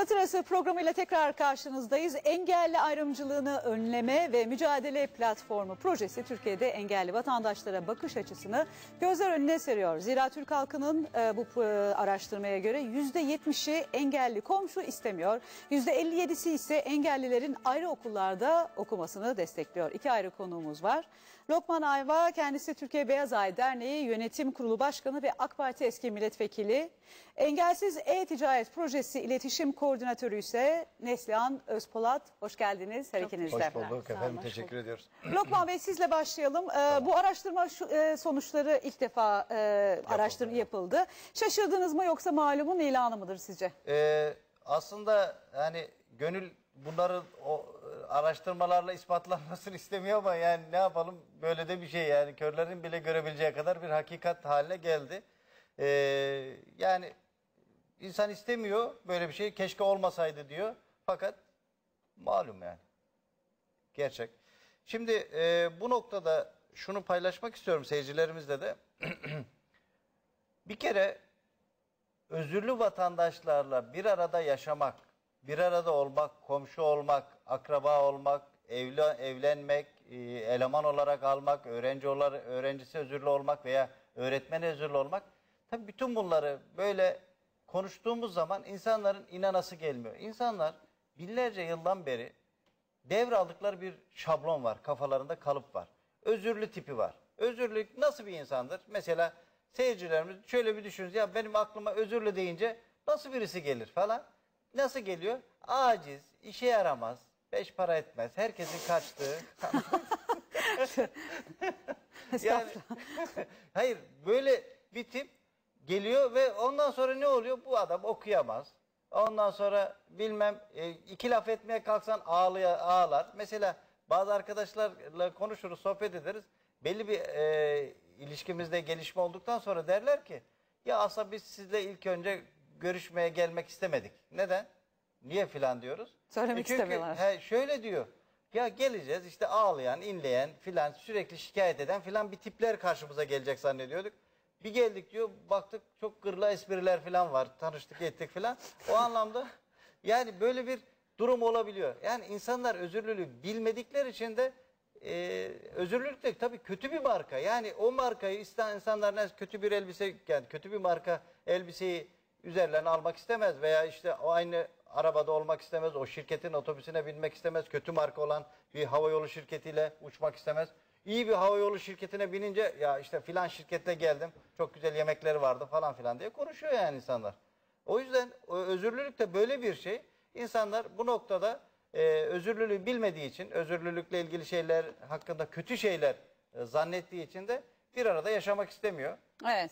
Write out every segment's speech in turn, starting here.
Satırası programıyla tekrar karşınızdayız. Engelli ayrımcılığını önleme ve mücadele platformu projesi Türkiye'de engelli vatandaşlara bakış açısını gözler önüne seriyor. Zira Türk halkının e, bu e, araştırmaya göre %70'i engelli komşu istemiyor. %57'si ise engellilerin ayrı okullarda okumasını destekliyor. İki ayrı konuğumuz var. Lokman Ayva kendisi Türkiye Beyaz Ay Derneği Yönetim Kurulu Başkanı ve AK Parti eski milletvekili. Engelsiz E-Ticaret Projesi İletişim Koordinatörü ise Neslihan Özpolat. Hoş geldiniz her ikiniz de. Hoş bulduk efendim. hoş Teşekkür bulduk. ediyoruz. Lokman Bey sizle başlayalım. Ee, Bu araştırma şu- e, sonuçları ilk defa e, araştırma yapıldı. Şaşırdınız mı yoksa malumun ilanı mıdır sizce? Ee, aslında yani gönül bunları o e, araştırmalarla ispatlanmasını istemiyor ama yani ne yapalım böyle de bir şey yani körlerin bile görebileceği kadar bir hakikat haline geldi. Ee, yani insan istemiyor böyle bir şey keşke olmasaydı diyor fakat malum yani gerçek. Şimdi e, bu noktada şunu paylaşmak istiyorum seyircilerimizle de. bir kere özürlü vatandaşlarla bir arada yaşamak, bir arada olmak, komşu olmak, akraba olmak, evli, evlenmek, e, eleman olarak almak, öğrenci olarak öğrencisi özürlü olmak veya öğretmen özürlü olmak. Tabii bütün bunları böyle konuştuğumuz zaman insanların inanası gelmiyor. İnsanlar binlerce yıldan beri devraldıkları bir şablon var. Kafalarında kalıp var. Özürlü tipi var. Özürlük nasıl bir insandır? Mesela seyircilerimiz şöyle bir düşünün. Ya benim aklıma özürlü deyince nasıl birisi gelir falan. Nasıl geliyor? Aciz, işe yaramaz, beş para etmez. Herkesin kaçtığı. yani, hayır böyle bir tip geliyor ve ondan sonra ne oluyor? Bu adam okuyamaz. Ondan sonra bilmem e, iki laf etmeye kalksan ağlaya, ağlar. Mesela bazı arkadaşlarla konuşuruz, sohbet ederiz. Belli bir e, ilişkimizde gelişme olduktan sonra derler ki ya aslında biz sizle ilk önce görüşmeye gelmek istemedik. Neden? Niye filan diyoruz. Söylemek E çünkü, istemiyorlar. He, şöyle diyor. Ya geleceğiz işte ağlayan, inleyen filan sürekli şikayet eden filan bir tipler karşımıza gelecek zannediyorduk. Bir geldik diyor baktık çok gırla espriler filan var. Tanıştık ettik filan. O anlamda yani böyle bir durum olabiliyor. Yani insanlar özürlülüğü bilmedikleri için de e, özürlülük de tabii kötü bir marka. Yani o markayı insanlar kötü bir elbise yani kötü bir marka elbiseyi üzerlerine almak istemez veya işte o aynı arabada olmak istemez. O şirketin otobüsüne binmek istemez. Kötü marka olan bir havayolu şirketiyle uçmak istemez. İyi bir havayolu şirketine binince ya işte filan şirkette geldim. Çok güzel yemekleri vardı falan filan diye konuşuyor yani insanlar. O yüzden özürlülük de böyle bir şey. İnsanlar bu noktada e, özürlülüğü bilmediği için, özürlülükle ilgili şeyler hakkında kötü şeyler e, zannettiği için de bir arada yaşamak istemiyor. Evet.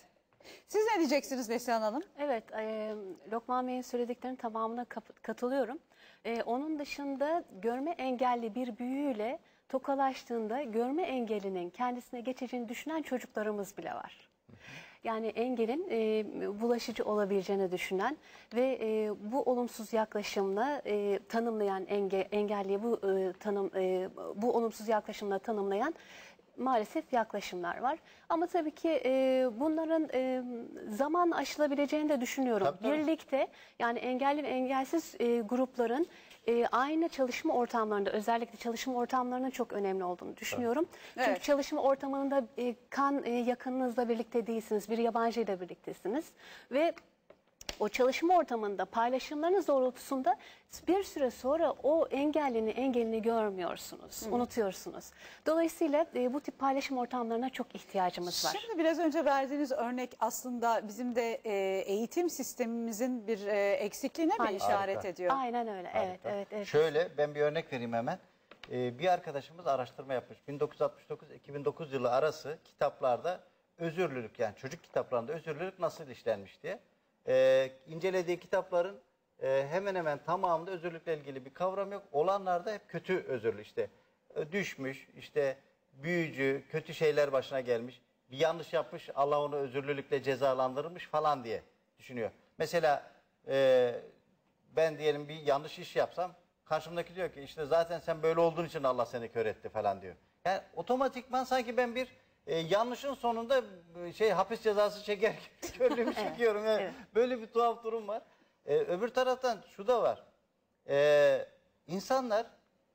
Siz ne diyeceksiniz Neslihan Hanım? Evet, e, Lokman Bey'in söylediklerinin tamamına katılıyorum. E, onun dışında görme engelli bir büyüyle tokalaştığında görme engelinin kendisine geçeceğini düşünen çocuklarımız bile var. Yani engelin e, bulaşıcı olabileceğini düşünen ve e, bu olumsuz yaklaşımla e, tanımlayan enge, engelliyi bu e, tanım e, bu olumsuz yaklaşımla tanımlayan maalesef yaklaşımlar var. Ama tabii ki e, bunların e, zaman aşılabileceğini de düşünüyorum. Tabii, tabii. Birlikte yani engelli ve engelsiz e, grupların e, aynı çalışma ortamlarında özellikle çalışma ortamlarının çok önemli olduğunu düşünüyorum. Çünkü Evet. çalışma ortamında e, kan e, yakınınızla birlikte değilsiniz, bir yabancıyla birliktesiniz ve o çalışma ortamında paylaşımlarınız doğrultusunda bir süre sonra o engellini engelini görmüyorsunuz, unutuyorsunuz. Dolayısıyla e, bu tip paylaşım ortamlarına çok ihtiyacımız var. Şimdi biraz önce verdiğiniz örnek aslında bizim de e, eğitim sistemimizin bir e, eksikliğine mi Harika. işaret Harika. ediyor? Aynen öyle. Evet, Harika. evet, evet. Şöyle ben bir örnek vereyim hemen. Ee, bir arkadaşımız araştırma yapmış. 1969-2009 yılı arası kitaplarda özürlülük yani çocuk kitaplarında özürlülük nasıl işlenmiş diye. Ee, incelediği kitapların e, hemen hemen tamamında özürlükle ilgili bir kavram yok. Olanlarda hep kötü özürlü işte. E, Düşmüş, işte büyücü, kötü şeyler başına gelmiş. Bir yanlış yapmış, Allah onu özürlülükle cezalandırmış falan diye düşünüyor. Mesela e, ben diyelim bir yanlış iş yapsam karşımdaki diyor ki işte zaten sen böyle olduğun için Allah seni kör etti falan diyor. Yani otomatikman sanki ben bir e, yanlışın sonunda e, şey hapis cezası çeker körlüğümü çekiyorum. Yani evet. Böyle bir tuhaf durum var. e, öbür taraftan şu da var. E, insanlar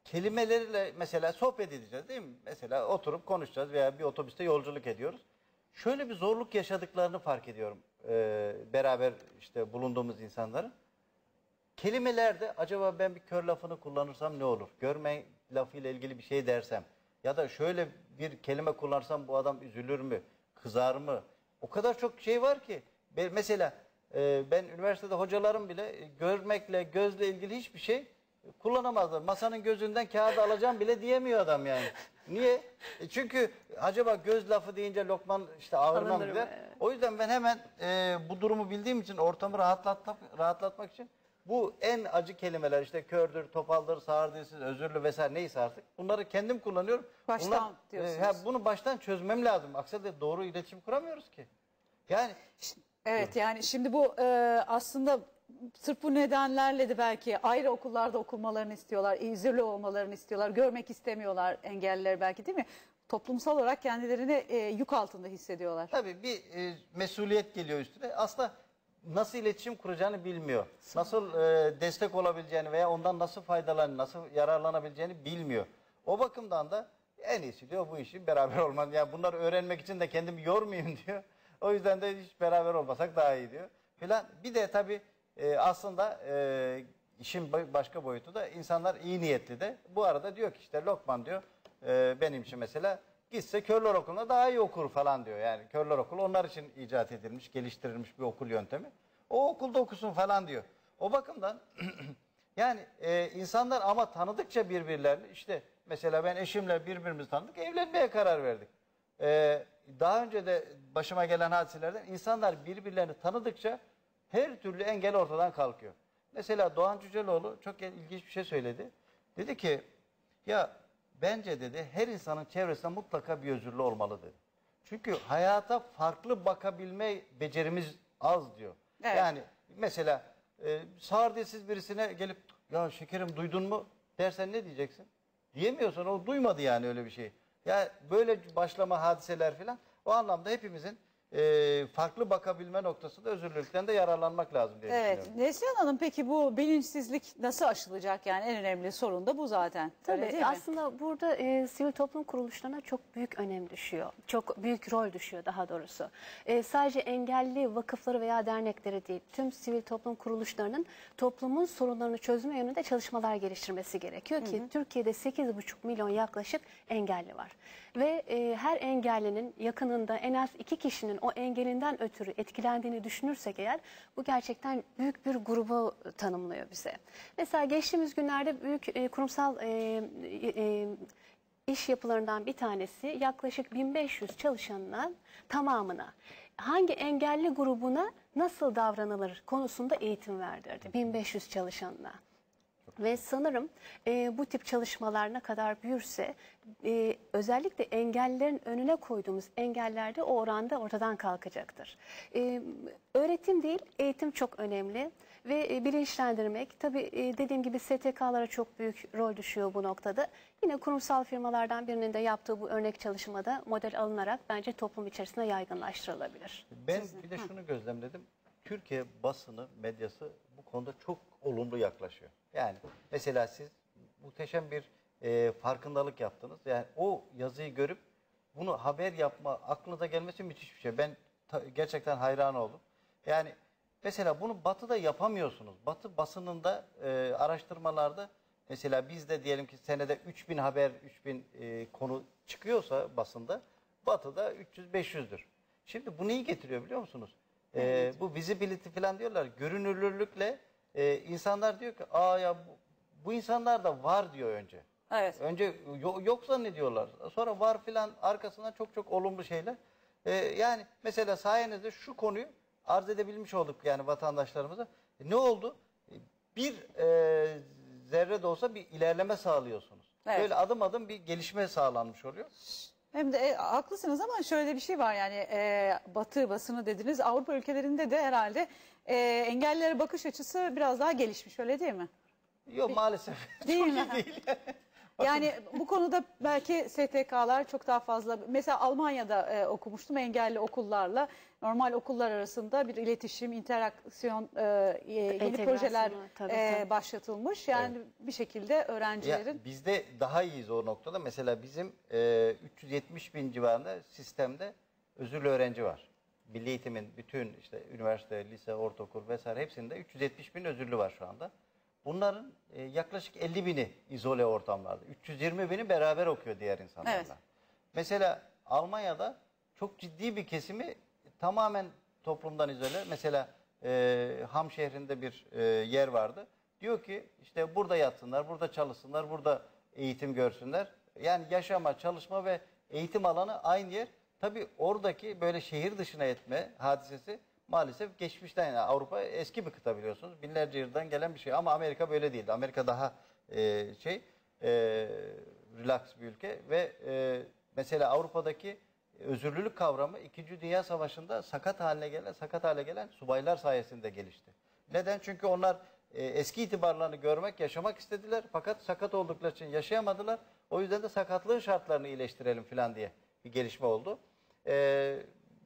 kelimeleriyle mesela sohbet edeceğiz değil mi? Mesela oturup konuşacağız veya bir otobüste yolculuk ediyoruz. Şöyle bir zorluk yaşadıklarını fark ediyorum. e, beraber işte bulunduğumuz insanların. Kelimelerde acaba ben bir kör lafını kullanırsam ne olur? Görme lafıyla ilgili bir şey dersem ya da şöyle bir kelime kullansam bu adam üzülür mü? Kızar mı? O kadar çok şey var ki. Mesela e, ben üniversitede hocalarım bile e, görmekle, gözle ilgili hiçbir şey kullanamazlar. Masanın gözünden kağıdı alacağım bile diyemiyor adam yani. Niye? E çünkü acaba göz lafı deyince Lokman işte mı? gider? Evet. O yüzden ben hemen e, bu durumu bildiğim için ortamı rahatlatmak, rahatlatmak için bu en acı kelimeler işte kördür, topaldır, sağır dilsiz, özürlü vesaire neyse artık bunları kendim kullanıyorum. Baştan Bunlar, diyorsunuz. ha, bunu baştan çözmem lazım. Aksi halde doğru iletişim kuramıyoruz ki. Yani Evet yani şimdi bu e, aslında sırf bu nedenlerle de belki ayrı okullarda okunmalarını istiyorlar, izirli olmalarını istiyorlar, görmek istemiyorlar engelliler belki değil mi? Toplumsal olarak kendilerini e, yük altında hissediyorlar. tabii bir e, mesuliyet geliyor üstüne. Aslında nasıl iletişim kuracağını bilmiyor. Nasıl e, destek olabileceğini veya ondan nasıl faydalan, nasıl yararlanabileceğini bilmiyor. O bakımdan da en iyisi diyor bu işi beraber olman. Yani bunları öğrenmek için de kendimi yormayayım diyor. O yüzden de hiç beraber olmasak daha iyi diyor. Filan. Bir de tabii e, aslında e, işin ba- başka boyutu da insanlar iyi niyetli de. Bu arada diyor ki işte Lokman diyor e, benim için mesela gitse körler okuluna daha iyi okur falan diyor. Yani körler okulu onlar için icat edilmiş, geliştirilmiş bir okul yöntemi. O okulda okusun falan diyor. O bakımdan yani e, insanlar ama tanıdıkça birbirlerini işte mesela ben eşimle birbirimizi tanıdık evlenmeye karar verdik. E, daha önce de başıma gelen hadiselerden insanlar birbirlerini tanıdıkça her türlü engel ortadan kalkıyor. Mesela Doğan Cüceloğlu çok ilginç bir şey söyledi. Dedi ki ya bence dedi her insanın çevresinde mutlaka bir özürlü olmalı dedi. Çünkü hayata farklı bakabilme becerimiz az diyor. Evet. Yani mesela e, sağır dilsiz birisine gelip ya şekerim duydun mu dersen ne diyeceksin? Diyemiyorsun o duymadı yani öyle bir şey. Ya böyle başlama hadiseler filan o anlamda hepimizin e, farklı bakabilme noktasında özürlülükten de yararlanmak lazım diye Evet. düşünüyorum. Neslihan Hanım peki bu bilinçsizlik nasıl aşılacak? Yani en önemli sorun da bu zaten. Öyle Tabii değil mi? aslında burada e, sivil toplum kuruluşlarına çok büyük önem düşüyor. Çok büyük rol düşüyor daha doğrusu. E, sadece engelli vakıfları veya dernekleri değil, tüm sivil toplum kuruluşlarının toplumun sorunlarını çözme yönünde çalışmalar geliştirmesi gerekiyor ki Türkiye'de 8,5 milyon yaklaşık engelli var. Ve e, her engellinin yakınında en az iki kişinin o engelinden ötürü etkilendiğini düşünürsek eğer bu gerçekten büyük bir grubu tanımlıyor bize. Mesela geçtiğimiz günlerde büyük e, kurumsal e, e, iş yapılarından bir tanesi yaklaşık 1500 çalışanın tamamına hangi engelli grubuna nasıl davranılır konusunda eğitim verdirdi 1500 çalışanına. Ve sanırım e, bu tip çalışmalar ne kadar büyürse e, özellikle engellerin önüne koyduğumuz engellerde o oranda ortadan kalkacaktır. E, öğretim değil eğitim çok önemli ve e, bilinçlendirmek tabii e, dediğim gibi STK'lara çok büyük rol düşüyor bu noktada. Yine kurumsal firmalardan birinin de yaptığı bu örnek çalışmada model alınarak bence toplum içerisinde yaygınlaştırılabilir. Ben bir de şunu gözlemledim. Türkiye basını, medyası konuda çok olumlu yaklaşıyor. Yani mesela siz muhteşem bir e, farkındalık yaptınız. Yani o yazıyı görüp bunu haber yapma aklınıza gelmesi müthiş bir şey. Ben gerçekten hayran oldum. Yani mesela bunu batıda yapamıyorsunuz. Batı basınında e, araştırmalarda mesela bizde diyelim ki senede 3000 haber, 3000 e, konu çıkıyorsa basında batıda 300-500'dür. Şimdi bu neyi getiriyor biliyor musunuz? Ee, bu visibility falan diyorlar. Görünürlükle e, insanlar diyor ki aa ya bu, bu insanlar da var diyor önce. Evet. Önce yo- yok zannediyorlar. Sonra var filan arkasından çok çok olumlu şeyler. Ee, yani mesela sayenizde şu konuyu arz edebilmiş olduk yani vatandaşlarımıza. E, ne oldu? E, Bir e, zerre de olsa bir ilerleme sağlıyorsunuz. Evet. Böyle adım adım bir gelişme sağlanmış oluyor. Hem de e, haklısınız ama şöyle bir şey var yani e, Batı basını dediniz Avrupa ülkelerinde de herhalde e, engellilere bakış açısı biraz daha gelişmiş öyle değil mi? Yok maalesef. Değil Çok mi? iyi değil. Yani bu konuda belki STK'lar çok daha fazla mesela Almanya'da e, okumuştum engelli okullarla normal okullar arasında bir iletişim, interaksiyon e, e, yeni projeler tabii, e, tabii. başlatılmış. Yani bir şekilde Ya, öğrencilerin bizde daha iyiyiz o noktada. Mesela bizim e, 370 bin civarında sistemde özürlü öğrenci var. Milli eğitimin bütün işte üniversite, lise, ortaokul vesaire hepsinde 370 bin özürlü var şu anda. Bunların e, yaklaşık 50 bini izole ortamlarda. 320 bini beraber okuyor diğer insanlarla. Evet. Mesela Almanya'da çok ciddi bir kesimi tamamen toplumdan izole. Mesela e, Ham şehrinde bir e, yer vardı. Diyor ki işte burada yatsınlar, burada çalışsınlar, burada eğitim görsünler. Yani yaşama, çalışma ve eğitim alanı aynı yer. Tabii oradaki böyle şehir dışına etme hadisesi maalesef geçmişten yani Avrupa eski bir kıta biliyorsunuz. Binlerce yıldan gelen bir şey ama Amerika böyle değildi. Amerika daha e, şey e, relax bir ülke ve e, mesela Avrupa'daki özürlülük kavramı 2. Dünya Savaşı'nda sakat haline gelen sakat hale gelen subaylar sayesinde gelişti. Neden? Çünkü onlar e, eski itibarlarını görmek, yaşamak istediler fakat sakat oldukları için yaşayamadılar. O yüzden de sakatlığın şartlarını iyileştirelim falan diye bir gelişme oldu. E,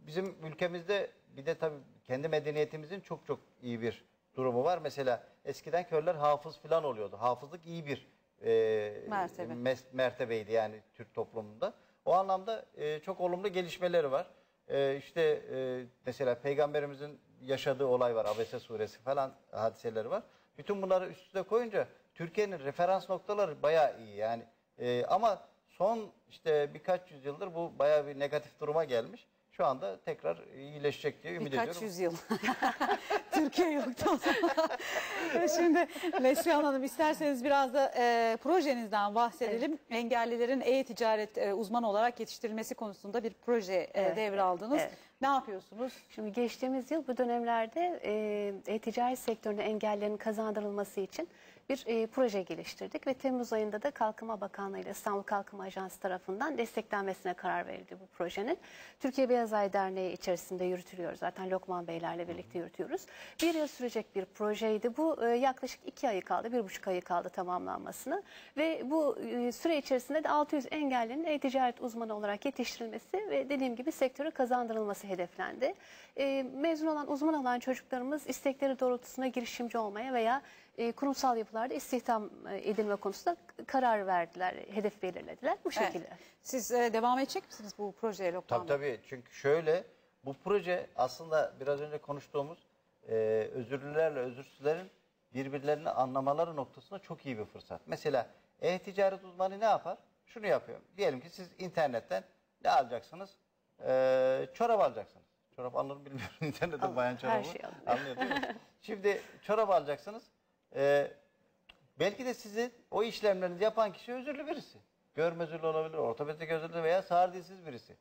bizim ülkemizde bir de tabii kendi medeniyetimizin çok çok iyi bir durumu var. Mesela eskiden körler hafız falan oluyordu. Hafızlık iyi bir e, Mertebe. mes- mertebeydi yani Türk toplumunda. O anlamda e, çok olumlu gelişmeleri var. E, işte e, mesela peygamberimizin yaşadığı olay var. Abese suresi falan hadiseleri var. Bütün bunları üst üste koyunca Türkiye'nin referans noktaları bayağı iyi yani. E, ama son işte birkaç yüzyıldır bu bayağı bir negatif duruma gelmiş. Şu anda tekrar iyileşecek diye ümit birkaç ediyorum. yüzyıl. Türkiye yoktu o zaman. Şimdi Neslihan Hanım isterseniz biraz da e, projenizden bahsedelim. Engellilerin e-ticaret e, uzmanı olarak yetiştirilmesi konusunda bir proje e, Evet, devraldınız. evet. Ne yapıyorsunuz? Şimdi geçtiğimiz yıl bu dönemlerde e, e-ticaret sektörüne engellerin kazandırılması için bir e, proje geliştirdik ve Temmuz ayında da Kalkınma Bakanlığı ile İstanbul Kalkınma Ajansı tarafından desteklenmesine karar verildi bu projenin. Türkiye Beyaz Ay Derneği içerisinde yürütülüyor zaten Lokman Beylerle birlikte yürütüyoruz. Bir yıl sürecek bir projeydi. Bu e, yaklaşık iki ayı kaldı, bir buçuk ayı kaldı tamamlanmasını ve bu e, süre içerisinde de 600 engellinin e-ticaret uzmanı olarak yetiştirilmesi ve dediğim gibi sektöre kazandırılması hedeflendi. E, mezun olan, uzman olan çocuklarımız istekleri doğrultusunda girişimci olmaya veya e, kurumsal yapılarda istihdam e, edilme konusunda karar verdiler, hedef belirlediler bu Evet. şekilde. Siz e, devam edecek misiniz bu projeye Lokman Tabii tabii. Çünkü şöyle bu proje aslında biraz önce konuştuğumuz e, özürlülerle özürsüzlerin birbirlerini anlamaları noktasında çok iyi bir fırsat. Mesela e-ticaret uzmanı ne yapar? Şunu yapıyor. Diyelim ki siz internetten ne alacaksınız? E, çorap alacaksınız. Çorap alınır bilmiyorum. İnternette Alınır. bayan Her çorabı. şey alınır. Anlıyor? Şimdi çorap alacaksınız. E, belki de sizi o işlemlerinizi yapan kişi özürlü birisi. Görme özürlü olabilir, ortopedik özürlü veya sağır dilsiz birisi.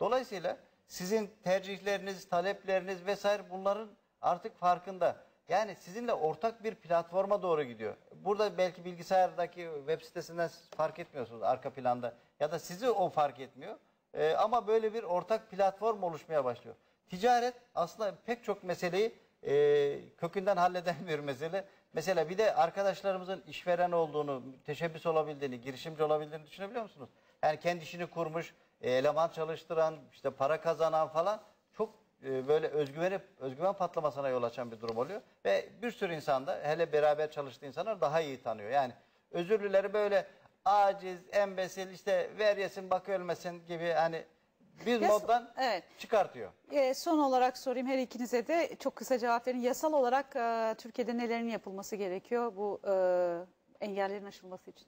Dolayısıyla sizin tercihleriniz, talepleriniz vesaire bunların artık farkında. Yani sizinle ortak bir platforma doğru gidiyor. Burada belki bilgisayardaki web sitesinden siz fark etmiyorsunuz arka planda ya da sizi o fark etmiyor. Ee, ama böyle bir ortak platform oluşmaya başlıyor. Ticaret aslında pek çok meseleyi e, kökünden halleden bir mesele. Mesela bir de arkadaşlarımızın işveren olduğunu, teşebbüs olabildiğini, girişimci olabildiğini düşünebiliyor musunuz? Yani kendi işini kurmuş, e, eleman çalıştıran, işte para kazanan falan çok e, böyle özgüveni, özgüven patlamasına yol açan bir durum oluyor. Ve bir sürü insan da hele beraber çalıştığı insanlar daha iyi tanıyor. Yani özürlüleri böyle aciz, embesil, işte ver yesin bak ölmesin gibi hani bir Ya- moddan evet. çıkartıyor. E, son olarak sorayım her ikinize de çok kısa cevap verin. Yasal olarak e, Türkiye'de nelerin yapılması gerekiyor bu e, engellerin aşılması için?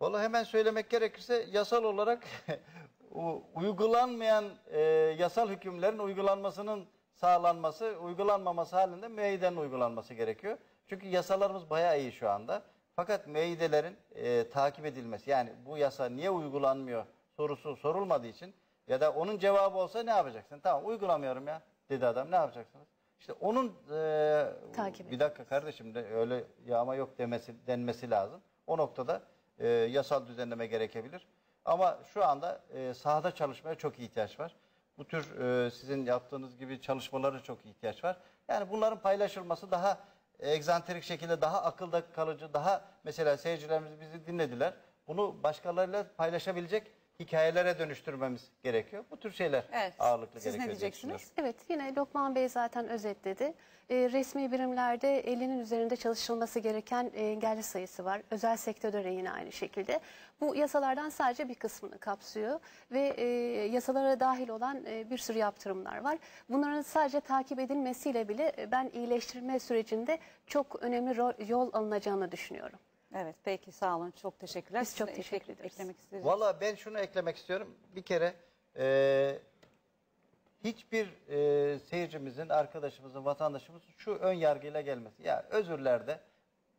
Vallahi hemen söylemek gerekirse yasal olarak u- uygulanmayan e, yasal hükümlerin uygulanmasının sağlanması, uygulanmaması halinde müeyyiden uygulanması gerekiyor. Çünkü yasalarımız bayağı iyi şu anda. Fakat müeyyidelerin e, takip edilmesi yani bu yasa niye uygulanmıyor sorusu sorulmadığı için ya da onun cevabı olsa ne yapacaksın? Tamam uygulamıyorum ya dedi adam ne yapacaksınız? İşte onun e, Takip bir dakika kardeşim de öyle yağma yok demesi denmesi lazım. O noktada e, yasal düzenleme gerekebilir. Ama şu anda e, sahada çalışmaya çok ihtiyaç var. Bu tür e, sizin yaptığınız gibi çalışmalara çok ihtiyaç var. Yani bunların paylaşılması daha egzantrik şekilde daha akılda kalıcı, daha mesela seyircilerimiz bizi dinlediler. Bunu başkalarıyla paylaşabilecek hikayelere dönüştürmemiz gerekiyor. Bu tür şeyler Evet. ağırlıklı Siz ne gerekiyor diye diyeceksiniz? Evet yine Lokman Bey zaten özetledi. E, resmi birimlerde 50'nin üzerinde çalışılması gereken e, engelli sayısı var. Özel sektörde de yine aynı şekilde. Bu yasalardan sadece bir kısmını kapsıyor ve e, yasalara dahil olan e, bir sürü yaptırımlar var. Bunların sadece takip edilmesiyle bile ben iyileştirme sürecinde çok önemli ro- yol alınacağını düşünüyorum. Evet peki sağ olun çok teşekkürler. Biz çok teşekkür ekle- ederiz. Eklemek. Valla ben şunu eklemek istiyorum. Bir kere e, hiçbir e, seyircimizin, arkadaşımızın, vatandaşımızın şu ön yargıyla gelmesi. Ya özürlerde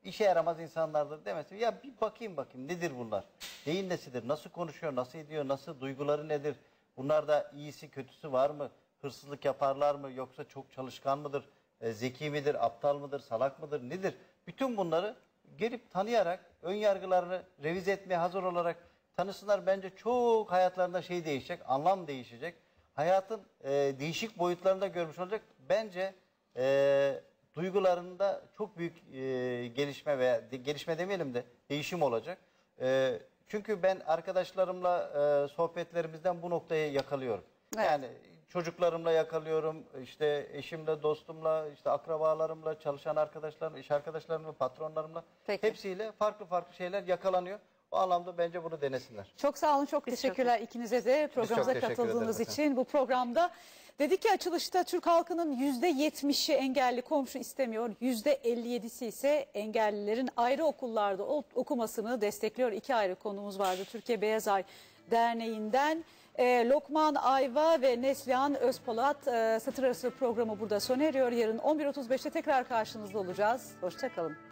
işe yaramaz insanlardır demesi. Ya bir bakayım bakayım nedir bunlar? Neyin nesidir? Nasıl konuşuyor? Nasıl ediyor? Nasıl duyguları nedir? Bunlarda iyisi kötüsü var mı? Hırsızlık yaparlar mı? Yoksa çok çalışkan mıdır? E, zeki midir? Aptal mıdır? Salak mıdır? Nedir? Bütün bunları gelip tanıyarak ön yargılarını revize etmeye hazır olarak tanısınlar. Bence çok hayatlarında şey değişecek, anlam değişecek. Hayatın e, değişik boyutlarında görmüş olacak. Bence e, duygularında çok büyük e, gelişme veya de- gelişme demeyelim de değişim olacak. E, çünkü ben arkadaşlarımla e, sohbetlerimizden bu noktayı yakalıyorum. Evet. Yani çocuklarımla yakalıyorum, işte eşimle, dostumla, işte akrabalarımla, çalışan arkadaşlarımla, iş arkadaşlarımla, patronlarımla Peki. hepsiyle farklı farklı şeyler yakalanıyor. O anlamda bence bunu denesinler. Çok sağ olun, çok Biz teşekkürler ikinize de programımıza teşekkür katıldığınız için. Bu programda dedik ki açılışta Türk halkının yüzde yetmişi engelli komşu istemiyor. Yüzde 57'si ise engellilerin ayrı okullarda okumasını destekliyor. İki ayrı konumuz vardı Türkiye Beyaz Ay Derneği'nden. Ee, Lokman Ayva ve Neslihan Özpolat e, satır arası programı burada sona eriyor. Yarın 11.35'te tekrar karşınızda olacağız. Hoşçakalın.